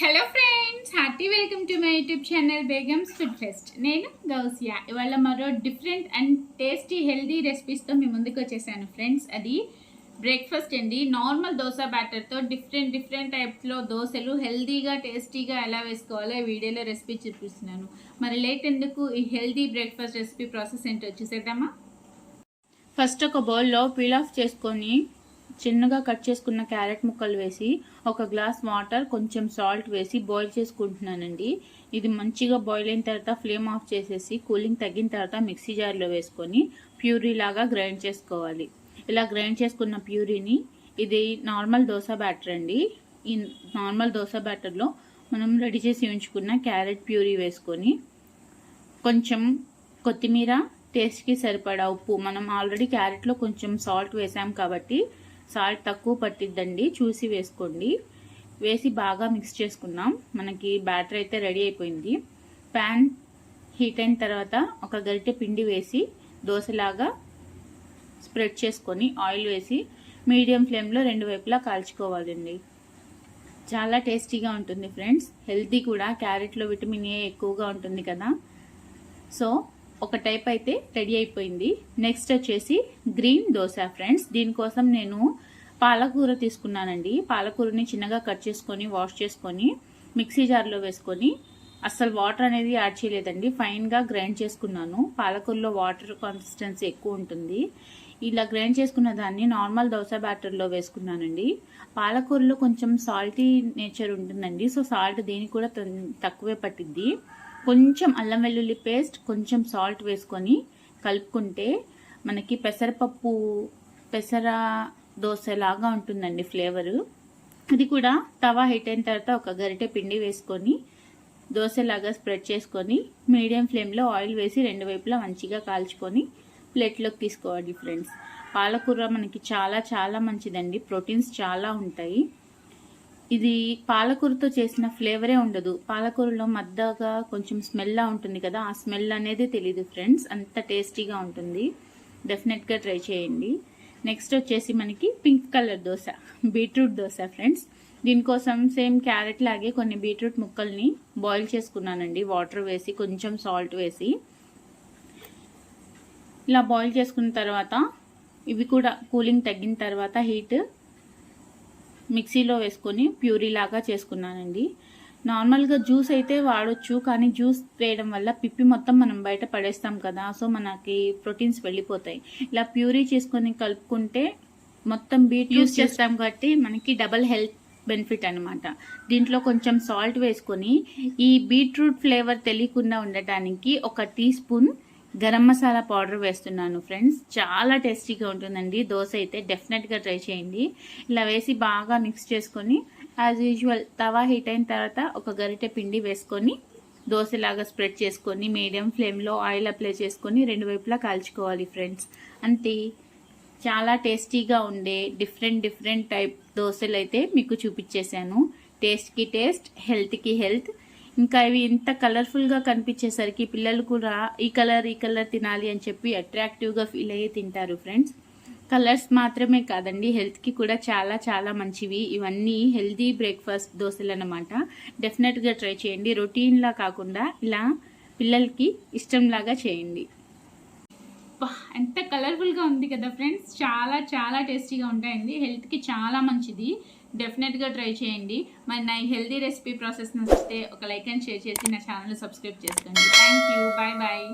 Hello friends happy welcome to my YouTube channel Begums food fest నేను గౌసియా. ఇవాళ మరో different and tasty healthy రెసిపీస్తో మీ ముందుకు వచ్చేసాను ఫ్రెండ్స్ అది బ్రేక్ఫాస్ట్ అండి. నార్మల్ దోశ బ్యాటర్తో డిఫరెంట్ డిఫరెంట్ టైప్స్లో దోశలు హెల్దీగా టేస్టీగా ఎలా వేసుకోవాలో ఈ వీడియోలో రెసిపీ చూపిస్తున్నాను. మరి లేట్ ఎందుకు ఈ హెల్దీ బ్రేక్ఫాస్ట్ రెసిపీ ప్రాసెస్ ఏంటో చూసేద్దామా? ఫస్ట్ ఒక బౌల్లో పీల్ ఆఫ్ చేసుకొని చిన్నగా కట్ చేసుకున్న క్యారెట్ ముక్కలు వేసి ఒక గ్లాస్ వాటర్ కొంచెం సాల్ట్ వేసి బాయిల్ చేసుకుంటున్నానండి. ఇది మంచిగా బాయిల్ అయిన తర్వాత ఫ్లేమ్ ఆఫ్ చేసేసి కూలింగ్ తగ్గిన తర్వాత మిక్సీ జార్లో వేసుకొని ప్యూరీ లాగా గ్రైండ్ చేసుకోవాలి. ఇలా గ్రైండ్ చేసుకున్న ప్యూరీని ఇది నార్మల్ దోశ బ్యాటర్ అండి. ఈ నార్మల్ దోశ బ్యాటర్లో మనం రెడీ చేసి ఉంచుకున్న క్యారెట్ ప్యూరీ వేసుకొని కొంచెం కొత్తిమీర టేస్ట్కి సరిపడా ఉప్పు. మనం ఆల్రెడీ క్యారెట్లో కొంచెం సాల్ట్ వేసాం కాబట్టి సాల్ట్ తక్కువ పట్టిద్దండి. చూసి వేసుకోండి. వేసి బాగా మిక్స్ చేసుకున్నాం. మనకి బ్యాటర్ అయితే రెడీ అయిపోయింది. ప్యాన్ హీట్ అయిన తర్వాత ఒక గరిటె పిండి వేసి దోశలాగా స్ప్రెడ్ చేసుకొని ఆయిల్ వేసి మీడియం ఫ్లేమ్లో రెండు వైపులా కాల్చుకోవాలండి. చాలా టేస్టీగా ఉంటుంది ఫ్రెండ్స్ హెల్తీ కూడా. క్యారెట్లో విటమిన్ ఏ ఎక్కువగా ఉంటుంది కదా. సో ఒక టైప్ అయితే రెడీ అయిపోయింది. నెక్స్ట్ వచ్చేసి గ్రీన్ దోశ ఫ్రెండ్స్. దీనికోసం నేను పాలకూర తీసుకున్నానండి. పాలకూరని చిన్నగా కట్ చేసుకొని వాష్ చేసుకొని మిక్సీ జార్లో వేసుకొని అస్సలు వాటర్ అనేది యాడ్ చేయలేదండి. ఫైన్గా గ్రైండ్ చేసుకున్నాను. పాలకూరలో వాటర్ కన్సిస్టెన్సీ ఎక్కువ ఉంటుంది. ఇలా గ్రైండ్ చేసుకున్న దాన్ని నార్మల్ దోశ బ్యాటర్లో వేసుకున్నానండి. పాలకూరలో కొంచెం సాల్టీ నేచర్ ఉంటుందండి. సో సాల్ట్ దీనికి కూడా తక్కువే పట్టిద్ది. కొంచెం అల్లం వెల్లుల్లి పేస్ట్ కొంచెం సాల్ట్ వేసుకొని కలుపుకుంటే మనకి పెసరపప్పు పెసర దోశ లాగా ఉంటుందండి ఫ్లేవరు ఇది కూడా తవా హీట్ అయిన తర్వాత ఒక గరిటె పిండి వేసుకొని దోశలాగా స్ప్రెడ్ చేసుకొని మీడియం ఫ్లేమ్లో ఆయిల్ వేసి రెండు వైపులా మంచిగా కాల్చుకొని ప్లేట్లోకి తీసుకోవాలి ఫ్రెండ్స్. పాలకూర మనకి చాలా చాలా మంచిదండి. ప్రోటీన్స్ చాలా ఉంటాయి. ఇది పాలకూరతో చేసిన ఫ్లేవరే ఉండదు. పాలకూరలో మద్దగా కొంచెం స్మెల్లా ఉంటుంది కదా ఆ స్మెల్ అనేది తెలీదు ఫ్రెండ్స్. అంత టేస్టీగా ఉంటుంది. డెఫినెట్గా ట్రై చేయండి. నెక్స్ట్ వచ్చేసి మనకి pink colour dosa beetroot dosa friends. దీనికోసం సేమ్ క్యారెట్ లాగే కొన్ని బీట్రూట్ ముక్కల్ని బాయిల్ చేసుకున్నానండి. వాటర్ వేసి కొంచెం సాల్ట్ వేసి. ఇలా బాయిల్ చేసుకున్న తర్వాత ఇవి కూడా కూలింగ్ తగ్గిన తర్వాత హీట్ మిక్సీలో వేసుకొని ప్యూరీ లాగా చేసుకున్నానండి. నార్మల్గా జ్యూస్ అయితే వాడొచ్చు కానీ జ్యూస్ వేయడం వల్ల పిప్పి మొత్తం మనం బయట పడేస్తాం కదా సో మనకి ప్రోటీన్స్ వెళ్ళిపోతాయి. ఇలా ప్యూరీ చేసుకొని కలుపుకుంటే మొత్తం బీట్ యూస్ చేస్తాం కాబట్టి మనకి డబల్ హెల్త్ బెనిఫిట్ అనమాట దీంట్లో కొంచెం సాల్ట్ వేసుకొని ఈ బీట్రూట్ ఫ్లేవర్ తెలియకుండా ఉండటానికి ఒక teaspoon garam masala powder వేస్తున్నాను ఫ్రెండ్స్. చాలా టేస్టీగా ఉంటుందండి. దోశ అయితే డెఫినెట్గా ట్రై చేయండి. ఇలా వేసి బాగా మిక్స్ చేసుకొని యాజ్ యూజువల్ తవా హీట్ అయిన తర్వాత ఒక గరిటె పిండి వేసుకొని దోశలాగా స్ప్రెడ్ చేసుకొని మీడియం ఫ్లేమ్లో ఆయిల్ అప్లై చేసుకొని రెండు వైపులా కాల్చుకోవాలి ఫ్రెండ్స్. అంతే. చాలా టేస్టీగా ఉండే డిఫరెంట్ డిఫరెంట్ టైప్ దోశలు అయితే మీకు చూపించేశాను. టేస్ట్కి టేస్ట్ హెల్త్కి హెల్త్. ఇంకా ఇవి ఇంత కలర్ఫుల్గా కనిపించేసరికి పిల్లలు కూడా ఈ కలర్ ఈ కలర్ తినాలి అని చెప్పి అట్రాక్టివ్గా ఫీల్ అయ్యి తింటారు ఫ్రెండ్స్ కలర్స్ మాత్రమే కాదండి హెల్త్కి కూడా చాలా చాలా మంచివి. ఇవన్నీ హెల్తీ బ్రేక్ఫాస్ట్ దోశలు అనమాట డెఫినెట్గా ట్రై చేయండి. రొటీన్లా కాకుండా ఇలా పిల్లలకి ఇష్టంలాగా చేయండి. ఎంత కలర్ఫుల్గా ఉంది కదా ఫ్రెండ్స్ చాలా చాలా టేస్టీగా ఉంటాయండి. హెల్త్కి చాలా మంచిది. డెఫినెట్గా ట్రై చేయండి. మరి నా హెల్దీ రెసిపీ ప్రాసెస్ నచ్చితే ఒక లైక్ అండ్ షేర్ చేసి నా ఛానల్ సబ్స్క్రైబ్ చేసుకోండి. Thank you bye bye